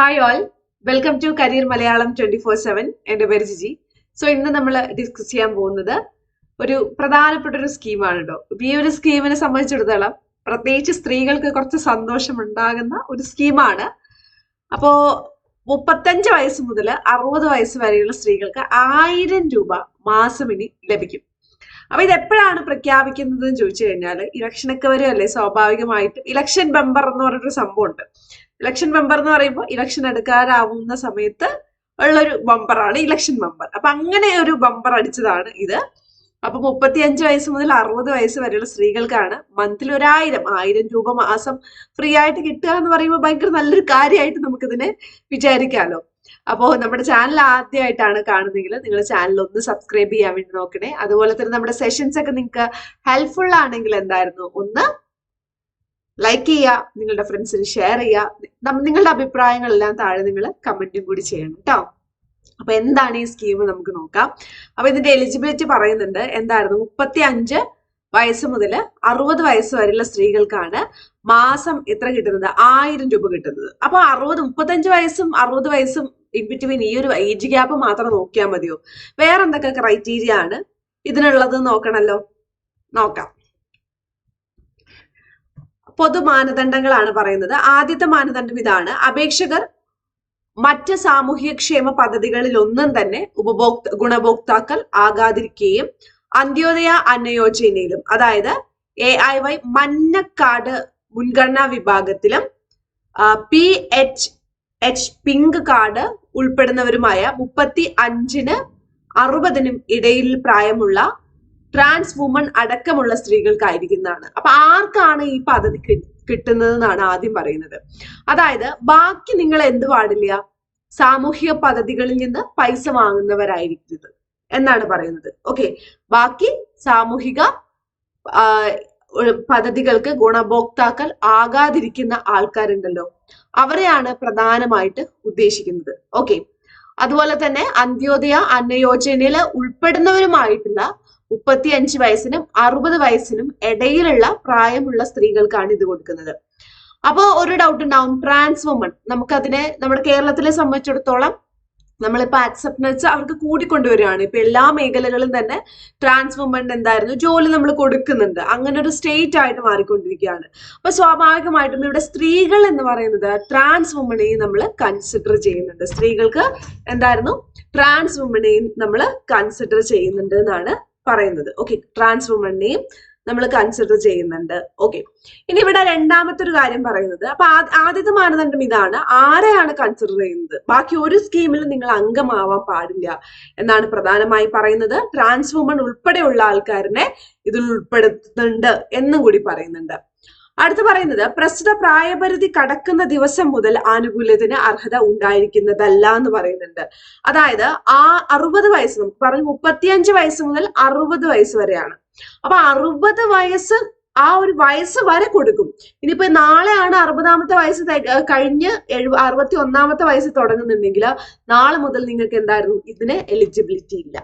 Hi all welcome to career Malayalam twenty four seven എന്റെ പേര് Jiji. So ഇന്ന് നമ്മൾ ഡിസ്കസ് ചെയ്യാൻ പോകുന്നത് ഒരു പ്രധാനപ്പെട്ട ഒരു സ്കീമാണ് കേട്ടോ ഈ ഒരു സ്കീമിനെ സംബന്ധിച്ചിടത്തോളം പ്രത്യേകിച്ച് സ്ത്രീകൾക്ക് കുറച്ച് സന്തോഷം ഉണ്ടാകുന്ന ഒരു സ്കീമാണ് അപ്പോ മുപ്പത്തഞ്ച് വയസ്സ് മുതൽ അറുപത് വയസ്സ് വരെയുള്ള സ്ത്രീകൾക്ക് ആയിരം രൂപ മാസം ഇനി ലഭിക്കും. അപ്പൊ ഇത് എപ്പോഴാണ് പ്രഖ്യാപിക്കുന്നത് എന്ന് ചോദിച്ചു കഴിഞ്ഞാൽ ഇലക്ഷനൊക്കെ വരുമല്ലേ സ്വാഭാവികമായിട്ടും ഇലക്ഷൻ ബമ്പർ എന്ന് പറഞ്ഞൊരു സംഭവം ഉണ്ട് ഇലക്ഷൻ മെമ്പർ എന്ന് പറയുമ്പോൾ ഇലക്ഷൻ എടുക്കാനാവുന്ന സമയത്ത് ഉള്ളൊരു ബമ്പറാണ് ഇലക്ഷൻ മെമ്പർ അപ്പൊ അങ്ങനെ ഒരു ബമ്പർ അടിച്ചതാണ് ഇത്. അപ്പൊ മുപ്പത്തി അഞ്ച് വയസ്സ് മുതൽ അറുപത് വയസ്സ് വരെയുള്ള സ്ത്രീകൾക്കാണ് മന്തിൽ ഒരായിരം ആയിരം രൂപ മാസം ഫ്രീ ആയിട്ട് കിട്ടുക എന്ന് പറയുമ്പോൾ ഭയങ്കര നല്ലൊരു കാര്യമായിട്ട് നമുക്കിതിനെ വിചാരിക്കാമല്ലോ അപ്പോൾ നമ്മുടെ ചാനൽ ആദ്യമായിട്ടാണ് കാണുന്നതെങ്കിൽ നിങ്ങൾ ചാനൽ ഒന്ന് സബ്സ്ക്രൈബ് ചെയ്യാൻ വേണ്ടി നോക്കണേ. അതുപോലെ തന്നെ നമ്മുടെ സെഷൻസ് ഒക്കെ നിങ്ങൾക്ക് ഹെൽപ്ഫുൾ ആണെങ്കിൽ എന്തായിരുന്നു? ഒന്ന് ലൈക്ക് ചെയ്യുക നിങ്ങളുടെ ഫ്രണ്ട്സിന് ഷെയർ ചെയ്യുക. നിങ്ങളുടെ അഭിപ്രായങ്ങളെല്ലാം താഴെ നിങ്ങൾ കമന്റും കൂടി ചെയ്യണം കേട്ടോ അപ്പൊ എന്താണ് ഈ സ്കീം നമുക്ക് നോക്കാം. അപ്പൊ ഇതിന്റെ എലിജിബിലിറ്റി പറയുന്നുണ്ട്. എന്തായിരുന്നു? മുപ്പത്തി അഞ്ച് വയസ്സ് മുതൽ അറുപത് വയസ്സ് വരെയുള്ള സ്ത്രീകൾക്കാണ് മാസം എത്ര കിട്ടുന്നത്? ആയിരം രൂപ കിട്ടുന്നത്. അപ്പൊ അറുപത് മുപ്പത്തഞ്ച് വയസ്സും അറുപത് വയസ്സും ഇൻ ബിറ്റ്വീൻ ഈ ഒരു ഏജ് ഗ്യാപ്പ് മാത്രം നോക്കിയാൽ മതിയോ? വേറെ എന്തൊക്കെ ക്രൈറ്റീരിയ ആണ് ഇതിനുള്ളത് നോക്കണല്ലോ? നോക്കാം. പൊതു മാനദണ്ഡങ്ങളാണ് പറയുന്നത്. ആദ്യത്തെ മാനദണ്ഡം ഇതാണ്. അപേക്ഷകർ മറ്റ് സാമൂഹ്യക്ഷേമ പദ്ധതികളിൽ ഒന്നും തന്നെ ഉപഭോക്ത ഗുണഭോക്താക്കൾ ആകാതിരിക്കുകയും അന്ത്യോദയ അന്നയോജനയിലും അതായത് എ ഐ വൈ മഞ്ഞക്കാട് മുൻഗണനാ വിഭാഗത്തിലും P H H pink card ഉൾപ്പെടുന്നവരുമായ മുപ്പത്തി അഞ്ചിന് അറുപതിനും ഇടയിൽ പ്രായമുള്ള ട്രാൻസ് വുമൺ അടക്കമുള്ള സ്ത്രീകൾക്കായിരിക്കുന്നതാണ്. അപ്പൊ ആർക്കാണ് ഈ പദ്ധതി കിട്ടുന്നതെന്നാണ് ആദ്യം പറയുന്നത്. അതായത് ബാക്കി നിങ്ങൾ എന്ത് പാടില്ല? സാമൂഹിക പദ്ധതികളിൽ നിന്ന് പൈസ വാങ്ങുന്നവരായിരിക്കരുത് എന്നാണ് പറയുന്നത്. ഓക്കെ ബാക്കി സാമൂഹിക പദ്ധതികൾക്ക് ഗുണഭോക്താക്കൾ ആകാതിരിക്കുന്ന ആൾക്കാരുണ്ടല്ലോ. അവരെയാണ് പ്രധാനമായിട്ട് ഉദ്ദേശിക്കുന്നത്. ഓക്കെ അതുപോലെ തന്നെ അന്ത്യോദയ അന്നയോജനയിൽ ഉൾപ്പെടുന്നവരുമായിട്ടുള്ള മുപ്പത്തി അഞ്ച് വയസ്സിനും അറുപത് വയസ്സിനും ഇടയിലുള്ള പ്രായമുള്ള സ്ത്രീകൾക്കാണ് ഇത് കൊടുക്കുന്നത്. അപ്പോൾ ഒരു ഡൗട്ട് ഉണ്ടാവും. ട്രാൻസ് വുമൺ നമുക്കതിനെ നമ്മുടെ കേരളത്തിലെ സംബന്ധിച്ചിടത്തോളം നമ്മളിപ്പോ അക്സെപ്റ്റൻസ് അവർക്ക് കൂടിക്കൊണ്ടുവരികയാണ്. ഇപ്പൊ എല്ലാ മേഖലകളും തന്നെ ട്രാൻസ് വുമൺ എന്തായിരുന്നു? ജോലി നമ്മൾ കൊടുക്കുന്നുണ്ട്. അങ്ങനെ ഒരു സ്റ്റേറ്റ് ആയിട്ട് മാറിക്കൊണ്ടിരിക്കുകയാണ്. അപ്പൊ സ്വാഭാവികമായിട്ടും ഇവിടെ സ്ത്രീകൾ എന്ന് പറയുന്നത് ട്രാൻസ് വുമണെയും നമ്മൾ കൺസിഡർ ചെയ്യുന്നുണ്ട്. സ്ത്രീകൾക്ക് എന്തായിരുന്നു? ട്രാൻസ് വുമണെയും നമ്മൾ കൺസിഡർ ചെയ്യുന്നുണ്ട് എന്നാണ് പറയുന്നത്. ഓക്കെ ട്രാൻസ് വുമണിനെയും നമ്മൾ കൺസിഡർ ചെയ്യുന്നുണ്ട്. ഓക്കെ ഇനി ഇവിടെ രണ്ടാമത്തെ ഒരു കാര്യം പറയുന്നത്. അപ്പൊ ആദ്യത്തെ മാനദണ്ഡം ഇതാണ്. ആരെയാണ് കൺസിഡർ ചെയ്യുന്നത്? ബാക്കി ഒരു സ്കീമിലും നിങ്ങൾ അംഗമാവാൻ പാടില്ല എന്നാണ് പ്രധാനമായി പറയുന്നത്. ട്രാൻസ് വുമൺ ഉൾപ്പെടെയുള്ള ആൾക്കാരനെ ഇതിൽ ഉൾപ്പെടുത്തുന്നുണ്ട് എന്നും കൂടി പറയുന്നുണ്ട്. അടുത്ത് പറയുന്നത് പ്രസ്തുത പ്രായപരിധി കടക്കുന്ന ദിവസം മുതൽ ആനുകൂല്യത്തിന് അർഹത ഉണ്ടായിരിക്കുന്നതല്ല എന്ന് പറയുന്നുണ്ട്. അതായത് ആ അറുപത് വയസ്സ് നമുക്ക് പറഞ്ഞു മുപ്പത്തിയഞ്ച് വയസ്സ് മുതൽ അറുപത് വയസ്സ് വരെയാണ്. അപ്പൊ അറുപത് വയസ്സ് ആ ഒരു വയസ്സ് വരെ കൊടുക്കും. ഇനിയിപ്പോ നാളെയാണ് അറുപതാമത്തെ വയസ്സ് കഴിഞ്ഞ് എഴു അറുപത്തി ഒന്നാമത്തെ വയസ്സ് തുടങ്ങുന്നുണ്ടെങ്കിൽ നാളെ മുതൽ നിങ്ങൾക്ക് എന്തായിരുന്നു? ഇതിന് എലിജിബിലിറ്റി ഇല്ല.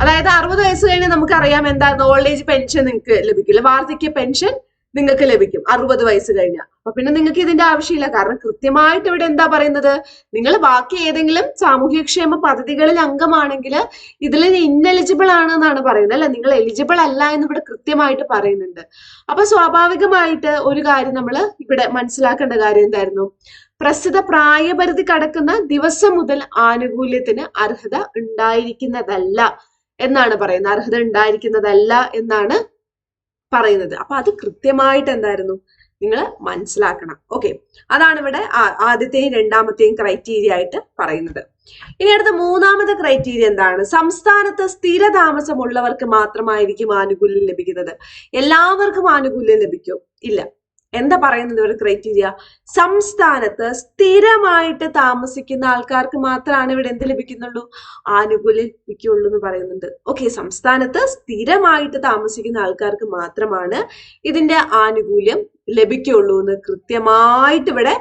അതായത് അറുപത് വയസ്സ് കഴിഞ്ഞ് നമുക്കറിയാം എന്തായിരുന്നു? ഓൾഡ് ഏജ് പെൻഷൻ നിങ്ങൾക്ക് ലഭിക്കില്ല. വാർദ്ധക്യ പെൻഷൻ നിങ്ങൾക്ക് ലഭിക്കും. അറുപത് വയസ്സ് കഴിഞ്ഞാൽ അപ്പൊ പിന്നെ നിങ്ങൾക്ക് ഇതിന്റെ ആവശ്യമില്ല. കാരണം കൃത്യമായിട്ട് ഇവിടെ എന്താ പറയുന്നത്? നിങ്ങൾ ബാക്കി ഏതെങ്കിലും സാമൂഹ്യക്ഷേമ പദ്ധതികളിൽ അംഗമാണെങ്കിൽ ഇതിൽ ഇന്നെലിജിബിൾ ആണ് എന്നാണ് പറയുന്നത്. അല്ല നിങ്ങൾ എലിജിബിൾ അല്ല എന്ന് ഇവിടെ കൃത്യമായിട്ട് പറയുന്നുണ്ട്. അപ്പൊ സ്വാഭാവികമായിട്ട് ഒരു കാര്യം നമ്മൾ ഇവിടെ മനസ്സിലാക്കേണ്ട കാര്യം എന്തായിരുന്നു? പ്രസ്തുത പ്രായപരിധി കടക്കുന്ന ദിവസം മുതൽ ആനുകൂല്യത്തിന് അർഹത ഉണ്ടായിരിക്കുന്നതല്ല എന്നാണ് പറയുന്നത്. അർഹത ഉണ്ടായിരിക്കുന്നതല്ല എന്നാണ് പറയുന്നത്. അപ്പൊ അത് കൃത്യമായിട്ട് എന്തായിരുന്നു? നിങ്ങൾ മനസ്സിലാക്കണം. ഓക്കെ അതാണ് ഇവിടെ ആദ്യത്തെയും രണ്ടാമത്തെയും ക്രൈറ്റീരിയ ആയിട്ട് പറയുന്നത്. ഇനി അടുത്ത മൂന്നാമത്തെ ക്രൈറ്റീരിയ എന്താണ്? സംസ്ഥാനത്ത് സ്ഥിരതാമസമുള്ളവർക്ക് മാത്രമായിരിക്കും ആനുകൂല്യം ലഭിക്കുന്നത്. എല്ലാവർക്കും ആനുകൂല്യം ലഭിക്കും. ഇല്ല. എന്താ പറയുന്നത് ഇവിടെ ക്രൈറ്റീരിയ സംസ്ഥാനത്ത് സ്ഥിരമായിട്ട് താമസിക്കുന്ന ആൾക്കാർക്ക് മാത്രമാണ് ഇവിടെ എന്ത് ലഭിക്കുന്നുള്ളൂ? ആനുകൂല്യം ലഭിക്കുള്ളൂ എന്ന് പറയുന്നുണ്ട്. ഓക്കെ സംസ്ഥാനത്ത് സ്ഥിരമായിട്ട് താമസിക്കുന്ന ആൾക്കാർക്ക് മാത്രമാണ് ഇതിന്റെ ആനുകൂല്യം ലഭിക്കുള്ളൂ എന്ന് കൃത്യമായിട്ട് ഇവിടെ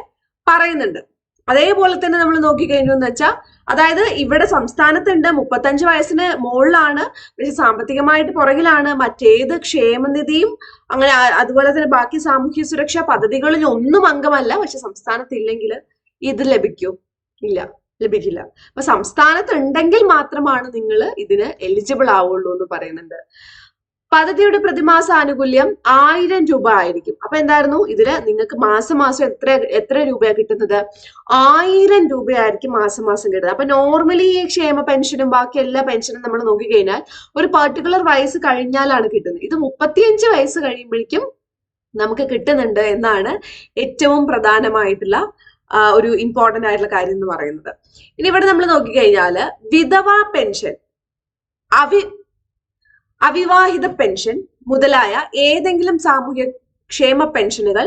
പറയുന്നുണ്ട്. അതേപോലെ തന്നെ നമ്മൾ നോക്കിക്കഴിഞ്ഞു എന്ന് വെച്ചാൽ അതായത് ഇവിടെ സംസ്ഥാനത്തുണ്ട് മുപ്പത്തഞ്ച് വയസ്സിന് മുകളിലാണ് പക്ഷെ സാമ്പത്തികമായിട്ട് പുറകിലാണ് മറ്റേത് ക്ഷേമനിധിയും അങ്ങനെ അതുപോലെ തന്നെ ബാക്കി സാമൂഹ്യ സുരക്ഷാ പദ്ധതികളിൽ ഒന്നും അംഗമല്ല പക്ഷെ സംസ്ഥാനത്ത് ഇല്ലെങ്കിൽ ഇത് ലഭിക്കൂ. ഇല്ല ലഭിക്കില്ല. അപ്പൊ സംസ്ഥാനത്ത് ഉണ്ടെങ്കിൽ മാത്രമാണ് നിങ്ങൾ ഇതിന് എലിജിബിൾ ആവുള്ളൂ എന്ന് പറയുന്നുണ്ട്. പദ്ധതിയുടെ പ്രതിമാസ ആനുകൂല്യം ആയിരം രൂപ ആയിരിക്കും. അപ്പൊ എന്തായിരുന്നു? ഇതിൽ നിങ്ങൾക്ക് മാസം മാസം എത്ര എത്ര രൂപയാണ് കിട്ടുന്നത്? ആയിരം രൂപയായിരിക്കും മാസം മാസം കിട്ടുന്നത്. അപ്പൊ നോർമലി ഈ ക്ഷേമ പെൻഷനും ബാക്കി എല്ലാ പെൻഷനും നമ്മൾ നോക്കിക്കഴിഞ്ഞാൽ ഒരു പെർട്ടിക്കുലർ വയസ്സ് കഴിഞ്ഞാലാണ് കിട്ടുന്നത്. ഇത് മുപ്പത്തിയഞ്ച് വയസ്സ് കഴിയുമ്പോഴേക്കും നമുക്ക് കിട്ടുന്നുണ്ട് എന്നാണ് ഏറ്റവും പ്രധാനമായിട്ടുള്ള ഒരു ഇമ്പോർട്ടന്റ് ആയിട്ടുള്ള കാര്യം എന്ന് പറയുന്നത്. ഇനി ഇവിടെ നമ്മൾ നോക്കിക്കഴിഞ്ഞാൽ വിധവ പെൻഷൻ അവി അവിവാഹിത പെൻഷൻ മുതലായ ഏതെങ്കിലും സാമൂഹ്യ ക്ഷേമ പെൻഷനുകൾ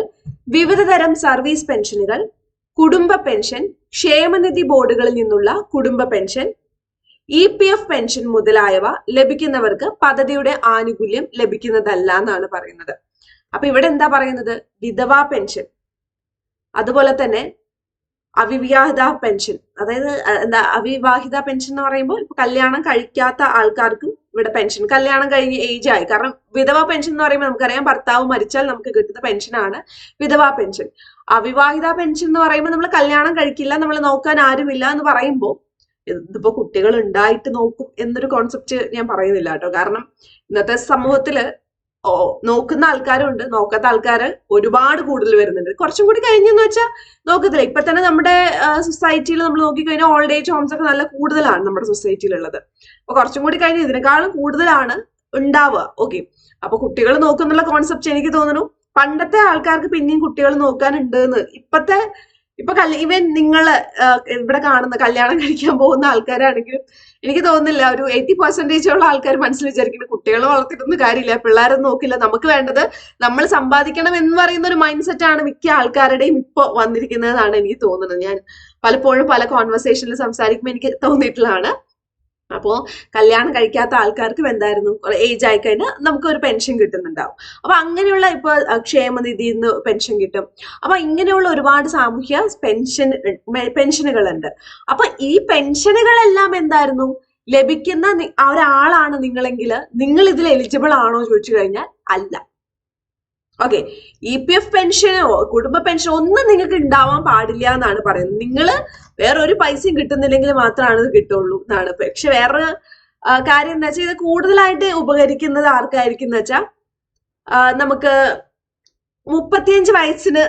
വിവിധ തരം സർവീസ് പെൻഷനുകൾ കുടുംബ പെൻഷൻ ക്ഷേമനിധി ബോർഡുകളിൽ നിന്നുള്ള കുടുംബ pension E P F pension മുതലായവ ലഭിക്കുന്നവർക്ക് പദ്ധതിയുടെ ആനുകൂല്യം ലഭിക്കുന്നതല്ല എന്നാണ് പറയുന്നത്. അപ്പൊ ഇവിടെ എന്താ പറയുന്നത്? വിധവാ പെൻഷൻ. അതുപോലെ തന്നെ അവിവാഹിത പെൻഷൻ. അതായത് എന്താ അവിവാഹിത പെൻഷൻ എന്ന് പറയുമ്പോൾ കല്യാണം കഴിക്കാത്ത ആൾക്കാർക്കും ഇവിടെ പെൻഷൻ കല്യാണം കഴിഞ്ഞ് ഏജ് ആയി. കാരണം വിധവാ പെൻഷൻ എന്ന് പറയുമ്പോൾ നമുക്കറിയാം ഭർത്താവ് മരിച്ചാൽ നമുക്ക് കിട്ടുന്ന പെൻഷനാണ് വിധവാ പെൻഷൻ അവിവാഹിത പെൻഷൻ എന്ന് പറയുമ്പോൾ നമ്മൾ കല്യാണം കഴിക്കില്ല നമ്മൾ നോക്കാൻ ആരുമില്ല എന്ന് പറയുമ്പോൾ ഇതിപ്പോ കുട്ടികൾ ഉണ്ടായിട്ട് നോക്കും എന്നൊരു കോൺസെപ്റ്റ് ഞാൻ പറയുന്നില്ല കേട്ടോ. കാരണം ഇന്നത്തെ സമൂഹത്തിൽ ഓ നോക്കുന്ന ആൾക്കാരുണ്ട്. നോക്കാത്ത ആൾക്കാര് ഒരുപാട് കൂടുതൽ വരുന്നുണ്ട്. കുറച്ചും കൂടി കഴിഞ്ഞെന്ന് വെച്ചാൽ നോക്കത്തില്ല. ഇപ്പൊ തന്നെ നമ്മുടെ സൊസൈറ്റിയിൽ നമ്മൾ നോക്കിക്കഴിഞ്ഞാൽ ഓൾഡ് ഏജ് ഹോംസ് ഒക്കെ നല്ല കൂടുതലാണ് നമ്മുടെ സൊസൈറ്റിയിലുള്ളത് അപ്പൊ കുറച്ചും കൂടി കഴിഞ്ഞ് ഇതിനേക്കാളും കൂടുതലാണ് ഉണ്ടാവുക. ഓക്കെ അപ്പൊ കുട്ടികൾ നോക്കുന്നുള്ള കോൺസെപ്റ്റ് എനിക്ക് തോന്നുന്നു പണ്ടത്തെ ആൾക്കാർക്ക് പിന്നെയും കുട്ടികൾ നോക്കാനുണ്ട് എന്ന് ഇപ്പത്തെ ഇപ്പൊ കല്യ ഇവൻ നിങ്ങൾ ഇവിടെ കാണുന്ന കല്യാണം കഴിക്കാൻ പോകുന്ന ആൾക്കാരാണെങ്കിലും എനിക്ക് തോന്നുന്നില്ല. ഒരു എയ്റ്റി ഉള്ള ആൾക്കാർ മനസ്സിൽ വിചാരിക്കുന്നത് കുട്ടികളെ വളർത്തിട്ടൊന്നും കാര്യമില്ല. പിള്ളേരൊന്നും നോക്കില്ല. നമുക്ക് വേണ്ടത് നമ്മൾ സമ്പാദിക്കണം എന്ന് പറയുന്ന ഒരു മൈൻഡ് സെറ്റാണ് മിക്ക ആൾക്കാരുടെയും ഇപ്പൊ വന്നിരിക്കുന്നതെന്നാണ് എനിക്ക് തോന്നുന്നത്. ഞാൻ പലപ്പോഴും പല കോൺവെർസേഷനിൽ സംസാരിക്കുമ്പോൾ എനിക്ക് തോന്നിയിട്ടുള്ളതാണ്. അപ്പോ കല്യാണം കഴിക്കാത്ത ആൾക്കാർക്കും എന്തായിരുന്നു? ഏജ് ആയി കഴിഞ്ഞാൽ നമുക്ക് ഒരു പെൻഷൻ കിട്ടുന്നുണ്ടാവും. അപ്പൊ അങ്ങനെയുള്ള ഇപ്പൊ ക്ഷേമനിധിയിൽ നിന്ന് പെൻഷൻ കിട്ടും. അപ്പൊ ഇങ്ങനെയുള്ള ഒരുപാട് സാമൂഹ്യ പെൻഷൻ പെൻഷനുകളുണ്ട് അപ്പൊ ഈ പെൻഷനുകളെല്ലാം എന്തായിരുന്നു? ലഭിക്കുന്ന ഒരാളാണ് നിങ്ങളെങ്കിൽ നിങ്ങൾ ഇതിൽ എലിജിബിൾ ആണോ ചോദിച്ചു കഴിഞ്ഞാൽ അല്ല. ഓക്കെ ഇ പി എഫ് പെൻഷനോ കുടുംബ പെൻഷനോ ഒന്നും നിങ്ങൾക്ക് ഉണ്ടാവാൻ പാടില്ല എന്നാണ് പറയുന്നത്. നിങ്ങൾ വേറെ ഒരു പൈസയും കിട്ടുന്നില്ലെങ്കിൽ മാത്രമാണ് ഇത് കിട്ടുള്ളൂ എന്നാണ്. പക്ഷെ വേറൊരു കാര്യം എന്താ വെച്ചാൽ ഇത് കൂടുതലായിട്ട് ഉപകരിക്കുന്നത് ആർക്കായിരിക്കും എന്ന് വെച്ചാൽ നമുക്ക് മുപ്പത്തിയഞ്ച് വയസ്സിന്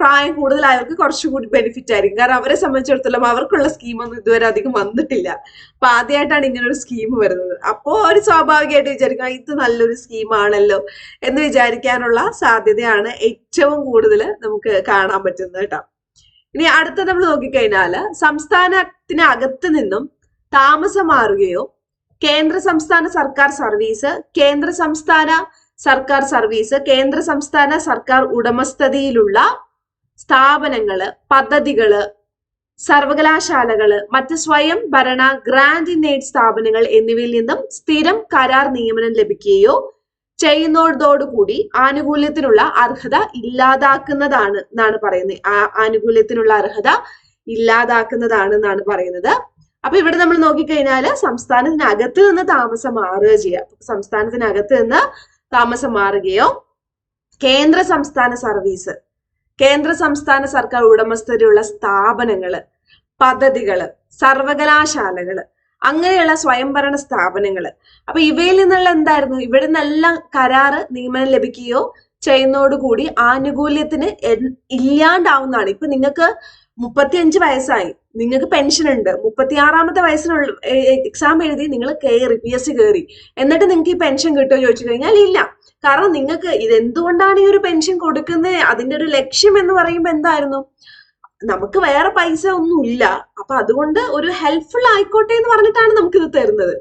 പ്രായം കൂടുതലായവർക്ക് കുറച്ചുകൂടി ബെനിഫിറ്റ് ആയിരിക്കും. കാരണം അവരെ സംബന്ധിച്ചിടത്തോളം അവർക്കുള്ള സ്കീമൊന്നും ഇതുവരെ അധികം വന്നിട്ടില്ല. അപ്പൊ ആദ്യമായിട്ടാണ് ഇങ്ങനെ ഒരു സ്കീം വരുന്നത്. അപ്പോൾ അവർ സ്വാഭാവികമായിട്ട് വിചാരിക്കും ഇത് നല്ലൊരു സ്കീമാണല്ലോ എന്ന് വിചാരിക്കാനുള്ള സാധ്യതയാണ് ഏറ്റവും കൂടുതൽ നമുക്ക് കാണാൻ പറ്റുന്നത് കേട്ടോ. ഇനി അടുത്ത നമ്മൾ നോക്കിക്കഴിഞ്ഞാൽ സംസ്ഥാനത്തിന് അകത്ത് നിന്നും താമസം മാറുകയോ കേന്ദ്ര സംസ്ഥാന സർക്കാർ സർവീസ് കേന്ദ്ര സംസ്ഥാന സർക്കാർ സർവീസ് കേന്ദ്ര സംസ്ഥാന സർക്കാർ ഉടമസ്ഥതയിലുള്ള സ്ഥാപനങ്ങൾ പദ്ധതികൾ സർവകലാശാലകൾ മറ്റ് സ്വയം ഭരണ ഗ്രാൻഡ് ഇൻ എയ്ഡ് സ്ഥാപനങ്ങൾ എന്നിവയിൽ നിന്നും സ്ഥിരം കരാർ നിയമനം ലഭിക്കുകയോ ചെയ്യുന്നതോടുകൂടി ആനുകൂല്യത്തിനുള്ള അർഹത ഇല്ലാതാക്കുന്നതാണ് എന്നാണ് പറയുന്നത്. ആ ആനുകൂല്യത്തിനുള്ള അർഹത ഇല്ലാതാക്കുന്നതാണ് എന്നാണ് പറയുന്നത്. അപ്പൊ ഇവിടെ നമ്മൾ നോക്കിക്കഴിഞ്ഞാൽ സംസ്ഥാനത്തിനകത്ത് നിന്ന് താമസം മാറുക ചെയ്യുക സംസ്ഥാനത്തിനകത്ത് നിന്ന് താമസം മാറുകയോ കേന്ദ്ര സംസ്ഥാന സർവീസ് കേന്ദ്ര സംസ്ഥാന സർക്കാർ ഉടമസ്ഥതയിലുള്ള സ്ഥാപനങ്ങൾ പദ്ധതികൾ സർവകലാശാലകൾ അങ്ങനെയുള്ള സ്വയംഭരണ സ്ഥാപനങ്ങൾ അപ്പൊ ഇവയിൽ നിന്നുള്ള എന്തായിരുന്നു? ഇവിടെ നിന്നെല്ലാം കരാറ് നിയമനം ലഭിക്കുകയോ ചെയ്യുന്നതോടുകൂടി ആനുകൂല്യത്തിന് ഇല്ലാണ്ടാവുന്നതാണ്. ഇപ്പൊ നിങ്ങൾക്ക് മുപ്പത്തി അഞ്ച് വയസ്സായി. നിങ്ങൾക്ക് പെൻഷൻ ഉണ്ട് മുപ്പത്തി ആറാമത്തെ വയസ്സിനുള്ള എക്സാം എഴുതി നിങ്ങൾ കയറി പി എസ് സി കയറി. എന്നിട്ട് നിങ്ങൾക്ക് ഈ പെൻഷൻ കിട്ടുമോ ചോദിച്ചു കഴിഞ്ഞാൽ ഇല്ല. കാരണം നിങ്ങൾക്ക് ഇത് ഇതെന്തുകൊണ്ടാണ് ഈ ഒരു പെൻഷൻ കൊടുക്കുന്നത്? അതിന്റെ ഒരു ലക്ഷ്യം എന്ന് പറയുമ്പോൾ എന്തായിരുന്നു? നമുക്ക് വേറെ പൈസ ഒന്നും ഇല്ല. അപ്പൊ അതുകൊണ്ട് ഒരു ഹെൽപ്ഫുൾ ആയിക്കോട്ടെ എന്ന് പറഞ്ഞിട്ടാണ് നമുക്ക് ഇത് തരുന്നത്.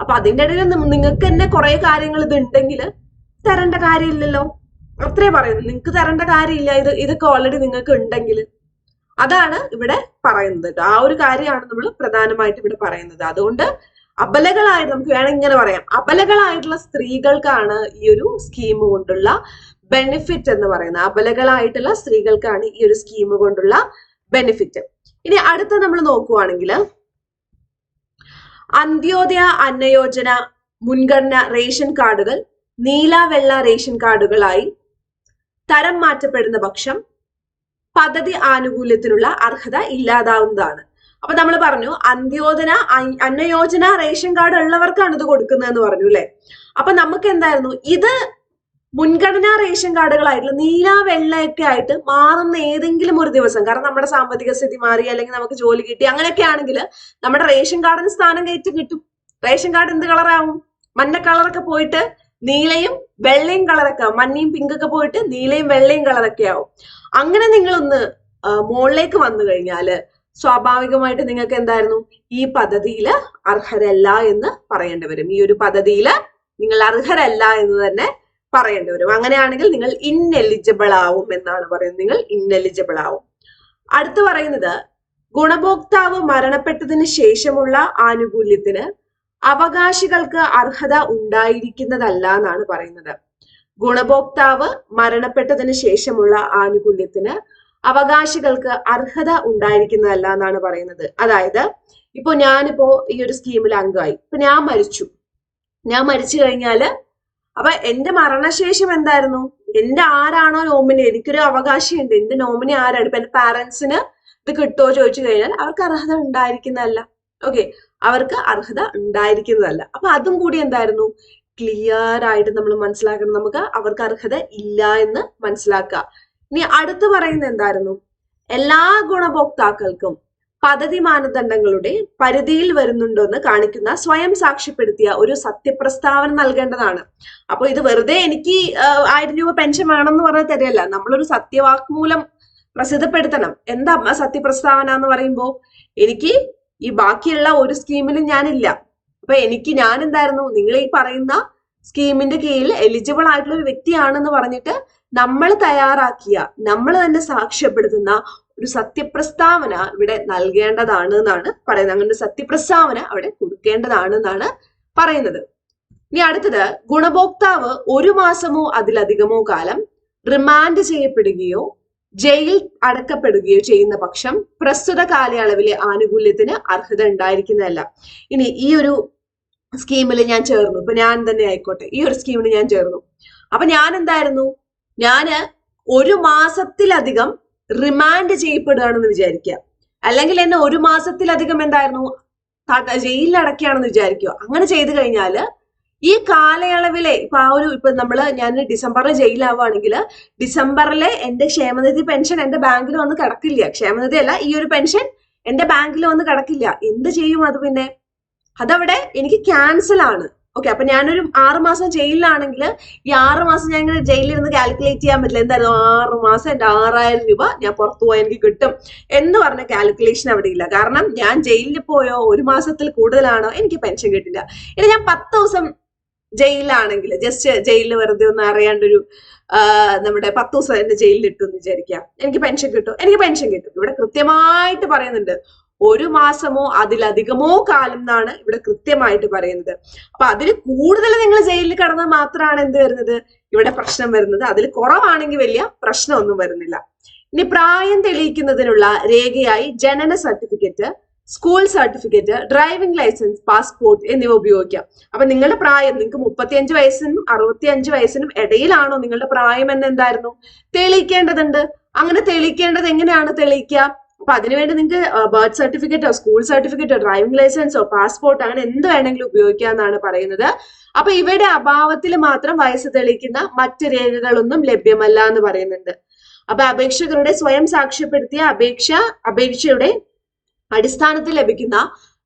അപ്പൊ അതിന്റെ ഇടയിൽ നിങ്ങൾക്ക് തന്നെ കുറെ കാര്യങ്ങൾ ഇത് ഉണ്ടെങ്കിൽ തരേണ്ട കാര്യമില്ലല്ലോ. അത്രേ പറയുന്നു. നിങ്ങൾക്ക് തരേണ്ട കാര്യമില്ല. ഇത് ഇതൊക്കെ ഓൾറെഡി നിങ്ങൾക്ക് ഉണ്ടെങ്കിൽ അതാണ് ഇവിടെ പറയുന്നത്. ആ ഒരു കാര്യമാണ് നമ്മൾ പ്രധാനമായിട്ട് ഇവിടെ പറയുന്നത്. അതുകൊണ്ട് അബലകളായിട്ട് നമുക്ക് വേണമെങ്കിൽ ഇങ്ങനെ പറയാം. അബലകളായിട്ടുള്ള സ്ത്രീകൾക്കാണ് ഈ ഒരു സ്കീം കൊണ്ടുള്ള ബെനിഫിറ്റ് എന്ന് പറയുന്നത്. അബലകളായിട്ടുള്ള സ്ത്രീകൾക്കാണ് ഈ ഒരു സ്കീം കൊണ്ടുള്ള ബെനിഫിറ്റ് ഇനി അടുത്ത നമ്മൾ നോക്കുവാണെങ്കിൽ അന്ത്യോദയ അന്നയോജന മുൻഗണന റേഷൻ കാർഡുകൾ നീല വെള്ള റേഷൻ കാർഡുകളായി തരം മാറ്റപ്പെടുന്ന പക്ഷം പദ്ധതി ആനുകൂല്യത്തിനുള്ള അർഹത ഇല്ലാതാവുന്നതാണ്. അപ്പൊ നമ്മൾ പറഞ്ഞു അന്ത്യോദന അന്നയോജന റേഷൻ കാർഡ് ഉള്ളവർക്കാണ് ഇത് കൊടുക്കുന്നതെന്ന് പറഞ്ഞു അല്ലെ? അപ്പൊ നമുക്ക് എന്തായിരുന്നു ഇത് മുൻഗണനാ റേഷൻ കാർഡുകളായിട്ടുള്ള നീല വെള്ളയൊക്കെ ആയിട്ട് മാറുന്ന ഏതെങ്കിലും ഒരു ദിവസം കാരണം നമ്മുടെ സാമ്പത്തിക സ്ഥിതി മാറി അല്ലെങ്കിൽ നമുക്ക് ജോലി കിട്ടി അങ്ങനെയൊക്കെ ആണെങ്കിൽ നമ്മുടെ റേഷൻ കാർഡിന് സ്ഥാനം കയറ്റി കിട്ടും. റേഷൻ കാർഡ് എന്ത് കളറാവും മഞ്ഞ കളറൊക്കെ പോയിട്ട് നീലയും വെള്ളയും കളറൊക്കെ ആവും. മഞ്ഞയും പിങ്കൊക്കെ പോയിട്ട് നീലയും വെള്ളയും കളറൊക്കെ ആവും. അങ്ങനെ നിങ്ങളൊന്ന് മുകളിലേക്ക് വന്നു കഴിഞ്ഞാൽ സ്വാഭാവികമായിട്ട് നിങ്ങൾക്ക് എന്തായിരുന്നു? ഈ പദ്ധതിയിൽ അർഹരല്ല എന്ന് പറയേണ്ടി വരും. ഈ ഒരു പദ്ധതിയിൽ നിങ്ങൾ അർഹരല്ല എന്ന് തന്നെ പറയേണ്ടി വരും. അങ്ങനെയാണെങ്കിൽ നിങ്ങൾ ഇൻഎലിജിബിൾ ആവും എന്നാണ് പറയുന്നത്. നിങ്ങൾ ഇൻഎലിജിബിൾ ആവും. അടുത്ത് പറയുന്നത് ഗുണഭോക്താവ് മരണപ്പെട്ടതിന് ശേഷമുള്ള ആനുകൂല്യത്തിന് അവകാശികൾക്ക് അർഹത ഉണ്ടായിരിക്കുന്നതല്ല എന്നാണ് പറയുന്നത്. ഗുണഭോക്താവ് മരണപ്പെട്ടതിന് ശേഷമുള്ള ആനുകൂല്യത്തിന് അവകാശികൾക്ക് അർഹത ഉണ്ടായിരിക്കുന്നതല്ല എന്നാണ് പറയുന്നത്. അതായത് ഇപ്പൊ ഞാനിപ്പോ ഈ ഒരു സ്കീമിൽ അംഗമായി. ഇപ്പൊ ഞാൻ മരിച്ചു. ഞാൻ മരിച്ചു കഴിഞ്ഞാൽ അപ്പൊ എന്റെ മരണശേഷം എന്തായിരുന്നു? എന്റെ ആരാണോ നോമിനി? എനിക്കൊരു അവകാശമുണ്ട് എന്റെ നോമിനി ആരാണ്? ഇപ്പൊ എന്റെ പാരന്റ്സിന് ഇത് കിട്ടുമോ ചോദിച്ചു കഴിഞ്ഞാൽ അവർക്ക് അർഹത ഉണ്ടായിരിക്കുന്നതല്ല. ഓക്കെ അവർക്ക് അർഹത ഉണ്ടായിരിക്കുന്നതല്ല. അപ്പൊ അതും കൂടി എന്തായിരുന്നു? ക്ലിയർ ആയിട്ട് നമ്മൾ മനസ്സിലാക്കണം. നമുക്ക് അവർക്ക് അർഹത ഇല്ല എന്ന് മനസ്സിലാക്കുക ഇനി അടുത്ത് പറയുന്നത് എന്തായിരുന്നു? എല്ലാ ഗുണഭോക്താക്കൾക്കും പദ്ധതി മാനദണ്ഡങ്ങളുടെ പരിധിയിൽ വരുന്നുണ്ടോ എന്ന് കാണിക്കുന്ന സ്വയം സാക്ഷ്യപ്പെടുത്തിയ ഒരു സത്യപ്രസ്താവന നൽകേണ്ടതാണ്. അപ്പൊ ഇത് വെറുതെ എനിക്ക് ആയിരം രൂപ പെൻഷൻ വേണമെന്ന് പറഞ്ഞ തരല്ല നമ്മളൊരു സത്യവാക്മൂലം പ്രസിദ്ധപ്പെടുത്തണം. എന്താ സത്യപ്രസ്താവന എന്ന് പറയുമ്പോൾ എനിക്ക് ഈ ബാക്കിയുള്ള ഒരു സ്കീമിലും ഞാനില്ല. അപ്പൊ എനിക്ക് ഞാൻ എന്തായിരുന്നു നിങ്ങൾ ഈ പറയുന്ന സ്കീമിന്റെ കീഴിൽ എലിജിബിൾ ആയിട്ടുള്ള ഒരു വ്യക്തിയാണെന്ന് പറഞ്ഞിട്ട് നമ്മൾ തയ്യാറാക്കിയ നമ്മൾ തന്നെ സാക്ഷ്യപ്പെടുത്തുന്ന ഒരു സത്യപ്രസ്താവന ഇവിടെ നൽകേണ്ടതാണ് എന്നാണ് പറയുന്നത്. അങ്ങനെ ഒരു സത്യപ്രസ്താവന അവിടെ കൊടുക്കേണ്ടതാണ് എന്നാണ് പറയുന്നത്. ഇനി അടുത്തത് ഗുണഭോക്താവ് ഒരു മാസമോ അതിലധികമോ കാലം റിമാൻഡ് ചെയ്യപ്പെടുകയോ ജയിൽ അടക്കപ്പെടുകയോ ചെയ്യുന്ന പക്ഷം പ്രസ്തുത കാലയളവിലെ ആനുകൂല്യത്തിന് അർഹത ഉണ്ടായിരിക്കുന്നതല്ല. ഇനി ഈ ഒരു സ്കീമിൽ ഞാൻ ചേർന്നു. ഇപ്പൊ ഞാൻ തന്നെ ആയിക്കോട്ടെ. ഈ ഒരു സ്കീമിൽ ഞാൻ ചേർന്നു. അപ്പൊ ഞാൻ എന്തായിരുന്നു? ഞാൻ ഒരു മാസത്തിലധികം റിമാൻഡ് ചെയ്യപ്പെടുകയാണെന്ന് വിചാരിക്കുക. അല്ലെങ്കിൽ എന്നെ ഒരു മാസത്തിലധികം എന്തായിരുന്നു ജയിലിൽ അടക്കുകയാണെന്ന് വിചാരിക്കുക. അങ്ങനെ ചെയ്തു കഴിഞ്ഞാൽ ഈ കാലയളവിലെ ഇപ്പൊ ആ ഒരു ഇപ്പൊ നമ്മൾ ഞാൻ ഡിസംബറിൽ ജയിലാവുകയാണെങ്കിൽ ഡിസംബറിലെ എന്റെ ക്ഷേമനിധി പെൻഷൻ എന്റെ ബാങ്കിൽ വന്ന് കിടക്കില്ല. ക്ഷേമനിധി അല്ല ഈ ഒരു പെൻഷൻ എന്റെ ബാങ്കിൽ വന്ന് കിടക്കില്ല. എന്ത് ചെയ്യും അത് പിന്നെ? അതവിടെ എനിക്ക് ക്യാൻസൽ ആണ്. ഓക്കെ അപ്പൊ ഞാനൊരു ആറുമാസം ജയിലിലാണെങ്കിൽ ഈ ആറുമാസം ഞാൻ ഇങ്ങനെ ജയിലിൽ ഇരുന്ന് കാൽക്കുലേറ്റ് ചെയ്യാൻ പറ്റില്ല. എന്തായിരുന്നു? ആറ് മാസം എന്റെ ആറായിരം രൂപ ഞാൻ പുറത്തു പോയാൽ എനിക്ക് കിട്ടും എന്ന് പറഞ്ഞ കാൽക്കുലേഷൻ അവിടെ ഇല്ല. കാരണം ഞാൻ ജയിലിൽ പോയോ ഒരു മാസത്തിൽ കൂടുതലാണോ എനിക്ക് പെൻഷൻ കിട്ടില്ല. ഇനി ഞാൻ പത്ത് ദിവസം ജയിലിലാണെങ്കിൽ ജസ്റ്റ് ജയിലിൽ വെറുതെ ഒന്ന് അറിയാണ്ടൊരു നമ്മുടെ പത്ത് ദിവസം എന്നെ ജയിലിൽ ഇട്ടു എന്ന് വിചാരിക്കാം. എനിക്ക് പെൻഷൻ കിട്ടും. എനിക്ക് പെൻഷൻ കിട്ടും. ഇവിടെ കൃത്യമായിട്ട് പറയുന്നുണ്ട്. ഒരു മാസമോ അതിലധികമോ കാലം എന്നാണ് ഇവിടെ കൃത്യമായിട്ട് പറയുന്നത്. അപ്പൊ അതിൽ കൂടുതൽ നിങ്ങൾ ജയിലിൽ കിടന്നാൽ മാത്രമാണ് എന്ത് വരുന്നത്? ഇവിടെ പ്രശ്നം വരുന്നത്. അതിൽ കുറവാണെങ്കിൽ വലിയ പ്രശ്നമൊന്നും വരുന്നില്ല. ഇനി പ്രായം തെളിയിക്കുന്നതിനുള്ള രേഖയായി ജനന certificate school certificate driving licence passport എന്നിവ ഉപയോഗിക്കാം. അപ്പൊ നിങ്ങളുടെ പ്രായം നിങ്ങൾക്ക് മുപ്പത്തിയഞ്ച് വയസ്സിനും അറുപത്തിയഞ്ച് വയസ്സിനും ഇടയിലാണോ നിങ്ങളുടെ പ്രായം എന്ന് എന്തായിരുന്നു? തെളിയിക്കേണ്ടതുണ്ട്. അങ്ങനെ തെളിയിക്കേണ്ടത് എങ്ങനെയാണ് തെളിയിക്കുക? അപ്പൊ അതിനുവേണ്ടി നിങ്ങൾക്ക് ബർത്ത് സർട്ടിഫിക്കറ്റോ സ്കൂൾ സർട്ടിഫിക്കറ്റോ ഡ്രൈവിംഗ് ലൈസൻസോ പാസ്പോർട്ട് അങ്ങനെ എന്ത് വേണമെങ്കിലും ഉപയോഗിക്കാന്നാണ് പറയുന്നത്. അപ്പൊ ഇവയുടെ അഭാവത്തിൽ മാത്രം വയസ്സ് തെളിയിക്കുന്ന മറ്റ് രേഖകളൊന്നും ലഭ്യമല്ല എന്ന് പറയുന്നുണ്ട്. അപ്പൊ അപേക്ഷകരുടെ സ്വയം സാക്ഷ്യപ്പെടുത്തിയ അപേക്ഷ അപേക്ഷയുടെ അടിസ്ഥാനത്തിൽ ലഭിക്കുന്ന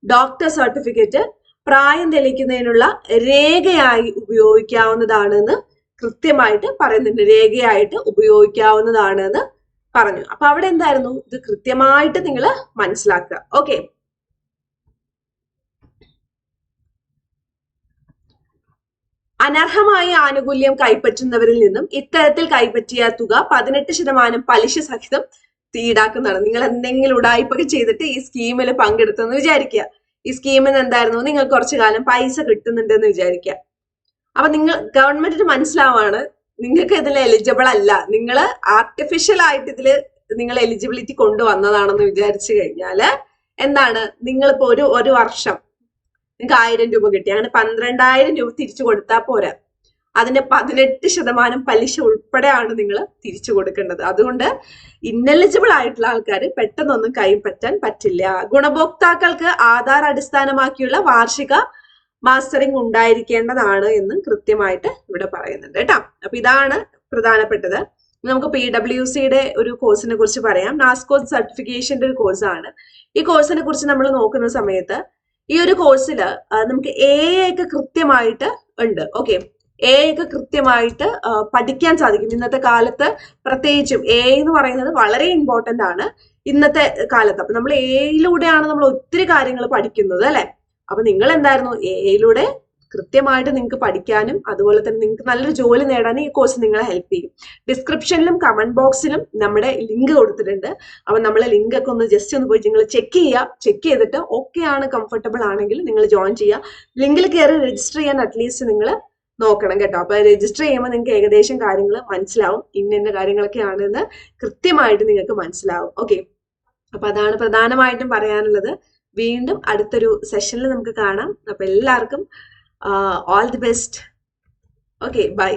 ഡോക്ടർ സർട്ടിഫിക്കറ്റ് പ്രായം തെളിയിക്കുന്നതിനുള്ള രേഖയായി ഉപയോഗിക്കാവുന്നതാണെന്ന് കൃത്യമായിട്ട് പറയുന്നുണ്ട്. രേഖയായിട്ട് ഉപയോഗിക്കാവുന്നതാണെന്ന് പറഞ്ഞു. അപ്പൊ അവിടെ എന്തായിരുന്നു? ഇത് കൃത്യമായിട്ട് നിങ്ങൾ മനസ്സിലാക്കുക. ഓക്കെ അനർഹമായ ആനുകൂല്യം കൈപ്പറ്റുന്നവരിൽ നിന്നും ഇത്തരത്തിൽ കൈപ്പറ്റിയ തുക പതിനെട്ട് ശതമാനം പലിശ സഹിതം ഈടാക്കുന്നതാണ്. നിങ്ങൾ എന്തെങ്കിലും ഉടായ്പൊക്കെ ചെയ്തിട്ട് ഈ സ്കീമിൽ പങ്കെടുത്തെന്ന് വിചാരിക്കുക. ഈ സ്കീമിൽ എന്തായിരുന്നു? നിങ്ങൾ കുറച്ചു കാലം പൈസ കിട്ടുന്നുണ്ടെന്ന് വിചാരിക്കുക. അപ്പൊ നിങ്ങൾ ഗവൺമെന്റിന് മനസ്സിലാവാണ് നിങ്ങൾക്ക് ഇതിൽ എലിജിബിൾ അല്ല. നിങ്ങൾ ആർട്ടിഫിഷ്യൽ ആയിട്ട് ഇതിൽ നിങ്ങൾ എലിജിബിലിറ്റി കൊണ്ടുവന്നതാണെന്ന് വിചാരിച്ചു കഴിഞ്ഞാൽ എന്താണ്? നിങ്ങളിപ്പോ ഒരു ഒരു വർഷം നിങ്ങൾക്ക് ആയിരം രൂപ കിട്ടി. അങ്ങനെ പന്ത്രണ്ടായിരം രൂപ തിരിച്ചു കൊടുത്താൽ പോരാ. അതിന്റെ പതിനെട്ട് ശതമാനം പലിശ ഉൾപ്പെടെയാണ് നിങ്ങൾ തിരിച്ചു കൊടുക്കേണ്ടത്. അതുകൊണ്ട് ഇന്നലിജിബിൾ ആയിട്ടുള്ള ആൾക്കാർ പെട്ടെന്നൊന്നും കൈപ്പറ്റാൻ പറ്റില്ല. ഗുണഭോക്താക്കൾക്ക് ആധാർ അടിസ്ഥാനമാക്കിയുള്ള വാർഷിക മാസ്റ്ററിംഗ് ഉണ്ടായിരിക്കേണ്ടതാണ് എന്ന് കൃത്യമായിട്ട് ഇവിടെ പറയുന്നുണ്ട് കേട്ടോ. അപ്പൊ ഇതാണ് പ്രധാനപ്പെട്ടത്. നമുക്ക് പി ഡബ്ല്യു സിയുടെ ഒരു കോഴ്സിനെ കുറിച്ച് പറയാം. നാസ്കോ സർട്ടിഫിക്കേഷന്റെ ഒരു കോഴ്സാണ് ഈ കോഴ്സിനെ കുറിച്ച് നമ്മൾ നോക്കുന്ന സമയത്ത് ഈ ഒരു കോഴ്സിൽ നമുക്ക് എ ഒക്കെ കൃത്യമായിട്ട് ഉണ്ട്. ഓക്കെ എ ഒക്കെ കൃത്യമായിട്ട് പഠിക്കാൻ സാധിക്കും. ഇന്നത്തെ കാലത്ത് പ്രത്യേകിച്ചും എ എന്ന് പറയുന്നത് വളരെ ഇമ്പോർട്ടന്റ് ആണ്. ഇന്നത്തെ കാലത്ത്. അപ്പൊ നമ്മൾ എയിലൂടെയാണ് നമ്മൾ ഒത്തിരി കാര്യങ്ങൾ പഠിക്കുന്നത് അല്ലെ? അപ്പൊ നിങ്ങൾ എന്തായിരുന്നു എയിലൂടെ കൃത്യമായിട്ട് നിങ്ങൾക്ക് പഠിക്കാനും അതുപോലെ തന്നെ നിങ്ങൾക്ക് നല്ലൊരു ജോലി നേടാനും ഈ കോഴ്സ് നിങ്ങളെ ഹെൽപ്പ് ചെയ്യും. ഡിസ്ക്രിപ്ഷനിലും കമന്റ് ബോക്സിലും നമ്മുടെ ലിങ്ക് കൊടുത്തിട്ടുണ്ട്. അപ്പൊ നമ്മളെ ലിങ്ക് ഒക്കെ ഒന്ന് ജസ്റ്റ് ഒന്ന് പോയി നിങ്ങൾ ചെക്ക് ചെയ്യുക. ചെക്ക് ചെയ്തിട്ട് ഓക്കെ ആണ് കംഫർട്ടബിൾ ആണെങ്കിൽ നിങ്ങൾ ജോയിൻ ചെയ്യുക. ലിങ്കിൽ കയറി രജിസ്റ്റർ ചെയ്യാൻ അറ്റ്ലീസ്റ്റ് നിങ്ങൾ നോക്കണം കേട്ടോ. അപ്പൊ രജിസ്റ്റർ ചെയ്യുമ്പോൾ നിങ്ങൾക്ക് ഏകദേശം കാര്യങ്ങൾ മനസ്സിലാവും. ഇന്ന കാര്യങ്ങളൊക്കെ ആണെന്ന് കൃത്യമായിട്ട് നിങ്ങൾക്ക് മനസ്സിലാവും. ഓക്കെ അപ്പൊ അതാണ് പ്രധാനമായിട്ടും പറയാനുള്ളത്. വീണ്ടും അടുത്തൊരു സെഷനിൽ നമുക്ക് കാണാം. അപ്പൊ എല്ലാവർക്കും all the best okay bye